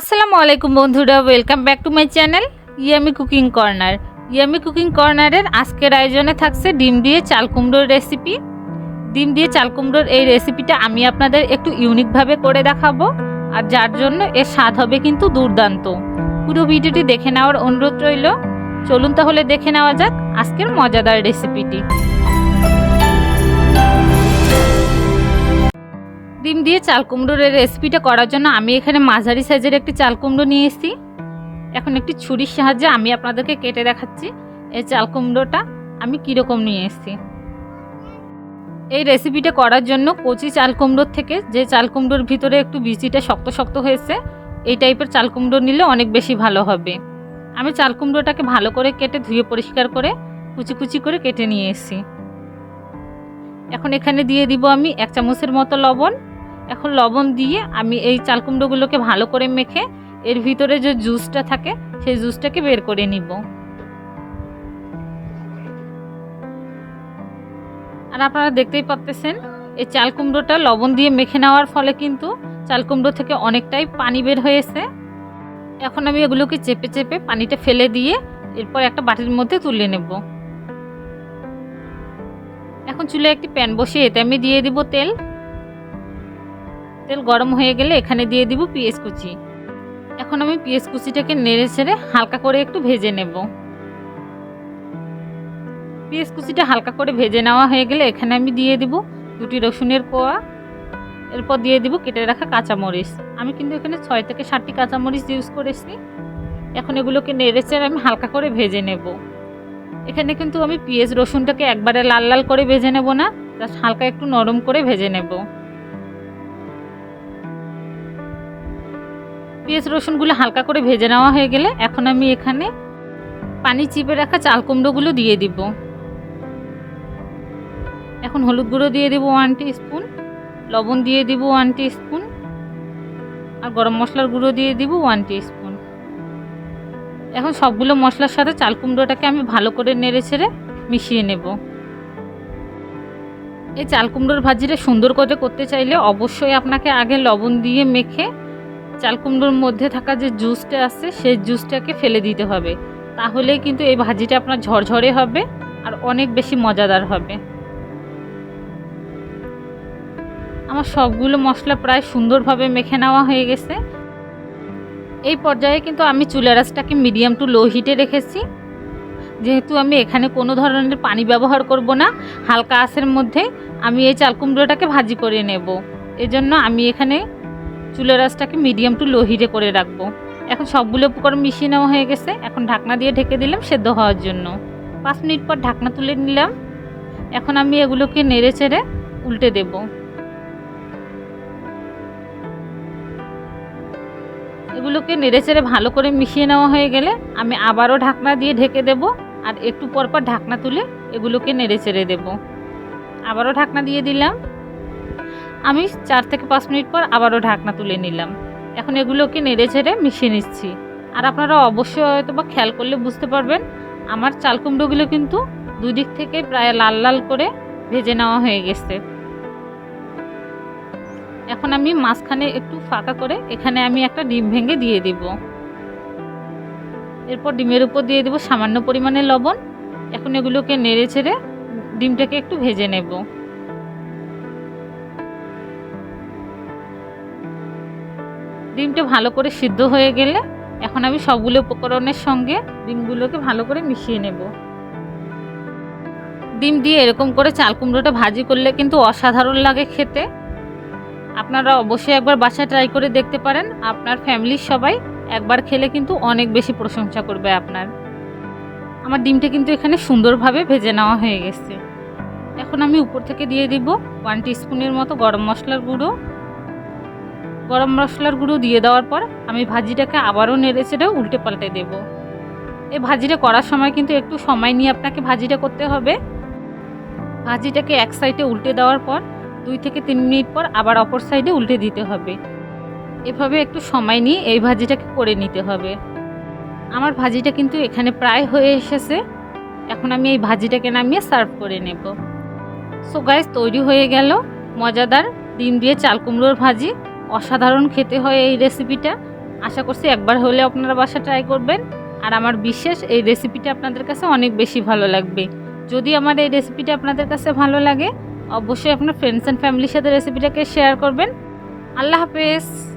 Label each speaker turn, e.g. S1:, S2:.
S1: আসসালামু আলাইকুম বন্ধুরা welcome back to my channel yummy cooking corner yummy cooking কর্নারের আজকের আয়োজনে থাকছে ডিম দিয়ে চাল কুমড়োর রেসিপি ডিম দিয়ে চাল কুমড়োর এই রেসিপিটা আমি আপনাদের একটু ইউনিকভাবে করে দেখাবো, আর যার জন্য এর স্বাদ হবে কিন্তু দুর্দান্ত। পুরো ভিডিওটি দেখে নেওয়ার অনুরোধ রইল। চলুন তাহলে দেখে নেওয়া যাক আজকের মজাদার রেসিপিটি ডিম দিয়ে চাল কুমড়োর রেসিপিটা করার জন্য আমি এখানে মাঝারি সাইজের একটি চাল কুমড়ো নিয়ে এসেছি। এখন একটি ছুরির সাহায্যে আমি আপনাদেরকে কেটে দেখাচ্ছি এই চাল কুমড়োটা আমি কীরকম নিয়ে এসেছি। এই রেসিপিটা করার জন্য কচি চাল কুমড়োর থেকে যে চাল কুমড়োর ভিতরে একটু বিচিটা শক্ত শক্ত হয়েছে, এই টাইপের চাল কুমড়ো নিলে অনেক বেশি ভালো হবে। আমি চাল কুমড়োটাকে ভালো করে কেটে ধুয়ে পরিষ্কার করে কুচি কুচি করে কেটে নিয়ে এসেছি। এখন এখানে দিয়ে দিব আমি এক চামচের মতো লবণ এখন লবণ দিয়ে আমি এই চাল কুমড়োগুলোকে ভালো করে মেখে এর ভিতরে যে জুসটা থাকে, সেই জুসটাকে বের করে নিব। আর আপনারা দেখতেই পাচ্তেছেন এই চাল কুমড়োটা লবণ দিয়ে মেখে নেওয়ার ফলে কিন্তু চাল কুমড়ো থেকে অনেকটাই পানি বের হয়েছে। এখন আমি এগুলোকে চেপে চেপে পানিটা ফেলে দিয়ে এরপর একটা বাটির মধ্যে তুলে নেব। এখন চুলে একটি প্যান বসিয়ে এতে আমি দিয়ে দিব তেল। তেল গরম হয়ে গেলে এখানে দিয়ে দিব পেঁয়াজ কুচি। এখন আমি পেঁয়াজ কুচিটাকে নেড়ে ছেড়ে হালকা করে একটু ভেজে নেব। পেঁয়াজ কুচিটা হালকা করে ভেজে নেওয়া হয়ে গেলে এখানে আমি দিয়ে দিব দুটি রসুনের কোয়া। এরপর দিয়ে দিব কেটে রাখা কাঁচামরিচ। আমি কিন্তু এখানে ছয় থেকে সাতটি কাঁচামরিচ ইউজ করেছি। এখন এগুলোকে নেড়ে চেড়ে আমি হালকা করে ভেজে নেব। এখানে কিন্তু আমি পেঁয়াজ রসুনটাকে একবারে লাল লাল করে ভেজে নেব না, জাস্ট হালকা একটু নরম করে ভেজে নেব। পেঁয়াজ রসুনগুলো হালকা করে ভেজে নেওয়া হয়ে গেলে এখন আমি এখানে পানি চিপে রাখা চাল কুমড়োগুলো দিয়ে দিব। এখন হলুদ গুঁড়ো দিয়ে দিব ওয়ান স্পুন লবণ দিয়ে দিব ওয়ান স্পুন আর গরম মশলার গুঁড়ো দিয়ে দিব ওয়ান স্পুন এখন সবগুলো মশলার সাথে চাল কুমড়োটাকে আমি ভালো করে নেড়ে ছেড়ে মিশিয়ে নেব। এই চাল কুমড়োর ভাজিটা সুন্দর করে করতে চাইলে অবশ্যই আপনাকে আগে লবণ দিয়ে মেখে চাল কুমড়োর মধ্যে থাকা যে জুসটা আছে, সেই জুসটাকে ফেলে দিতে হবে। তাহলেই কিন্তু এই ভাজিটা আপনার ঝরঝরে হবে আর অনেক বেশি মজাদার হবে। আমার সবগুলো মশলা প্রায় সুন্দরভাবে মেখে নেওয়া হয়ে গেছে। এই পর্যায়ে কিন্তু আমি চুলা রাসটাকে মিডিয়াম টু লো হিটে রেখেছি। যেহেতু আমি এখানে কোনো ধরনের পানি ব্যবহার করব না, হালকা আঁচের মধ্যে আমি এই চাল কুমড়োটাকে ভাজি করে নেব। এজন্য আমি এখানে চুলের রাসটাকে মিডিয়াম টু লো হিটে করে রাখব। এখন সবগুলো উপকরণ মিশিয়ে নেওয়া হয়ে গেছে। এখন ঢাকনা দিয়ে ঢেকে দিলাম সেদ্ধ হওয়ার জন্য। পাঁচ মিনিট পর ঢাকনা তুলে নিলাম। এখন আমি এগুলোকে নেড়ে চেড়ে উল্টে দেব। এগুলোকে নেড়ে চেড়ে ভালো করে মিশিয়ে নেওয়া হয়ে গেলে আমি আবারও ঢাকনা দিয়ে ঢেকে দেব। আর একটু পর পর ঢাকনা তুলে এগুলোকে নেড়ে চেড়ে দেব। আবারও ঢাকনা দিয়ে দিলাম। আমি চার থেকে পাঁচ মিনিট পর আবারও ঢাকনা তুলে নিলাম। এখন এগুলোকে নেড়ে ছেড়ে মিশিয়ে নিচ্ছি। আর আপনারা অবশ্যই হয়তো বা খেয়াল করলে বুঝতে পারবেন, আমার চাল কুমড়োগুলো কিন্তু দুই দিক থেকে প্রায় লাল লাল করে ভেজে নেওয়া হয়ে গেছে। এখন আমি মাঝখানে একটু ফাঁকা করে এখানে আমি একটা ডিম ভেঙে দিয়ে দিব। এরপর ডিমের উপর দিয়ে দেবো সামান্য পরিমাণে লবণ। এখন এগুলোকে নেড়ে ছেড়ে ডিমটাকে একটু ভেজে নেব। ডিমটা ভালো করে সিদ্ধ হয়ে গেলে এখন আমি সবগুলো উপকরণের সঙ্গে ডিমগুলোকে ভালো করে মিশিয়ে নেব। ডিম দিয়ে এরকম করে চাল কুমড়োটা ভাজি করলে কিন্তু অসাধারণ লাগে খেতে। আপনারা অবশ্যই একবার বাসায় ট্রাই করে দেখতে পারেন। আপনার ফ্যামিলির সবাই একবার খেলে কিন্তু অনেক বেশি প্রশংসা করবে আপনার। আমার ডিমটা কিন্তু এখানে সুন্দরভাবে ভেজে নেওয়া হয়ে গেছে। এখন আমি উপর থেকে দিয়ে দিব ওয়ান স্পুনের মতো গরম মশলার গুঁড়ো। গরম মশলার গুঁড়ো দিয়ে দেওয়ার পর আমি ভাজিটাকে আবারও নেড়ে চেড়ে উল্টে পাল্টে দেবো। এই ভাজিটা করার সময় কিন্তু একটু সময় নিয়ে আপনাকে ভাজিটা করতে হবে। ভাজিটাকে এক সাইডে উল্টে দেওয়ার পর দুই থেকে তিন মিনিট পর আবার অপর সাইডে উল্টে দিতে হবে। এভাবে একটু সময় নিয়ে এই ভাজিটাকে করে নিতে হবে। আমার ভাজিটা কিন্তু এখানে প্রায় হয়ে এসেছে। এখন আমি এই ভাজিটাকে নামিয়ে সার্ভ করে নেব। সো গাইস, তৈরি হয়ে গেল মজাদার ডিম দিয়ে চাল কুমড়োর ভাজি। অসাধারণ খেতে হয় এই রেসিপিটা আশা করছি একবার হলে আপনারা বাসা ট্রাই করবেন। আর আমার বিশেষ এই রেসিপিটা আপনাদের কাছে অনেক বেশি ভালো লাগবে। যদি আমার এই রেসিপিটা আপনাদের কাছে ভালো লাগে, অবশ্যই আপনার ফ্রেন্ডস অ্যান্ড ফ্যামিলির সাথে রেসিপিটাকে শেয়ার করবেন। আল্লাহ হাফেজ।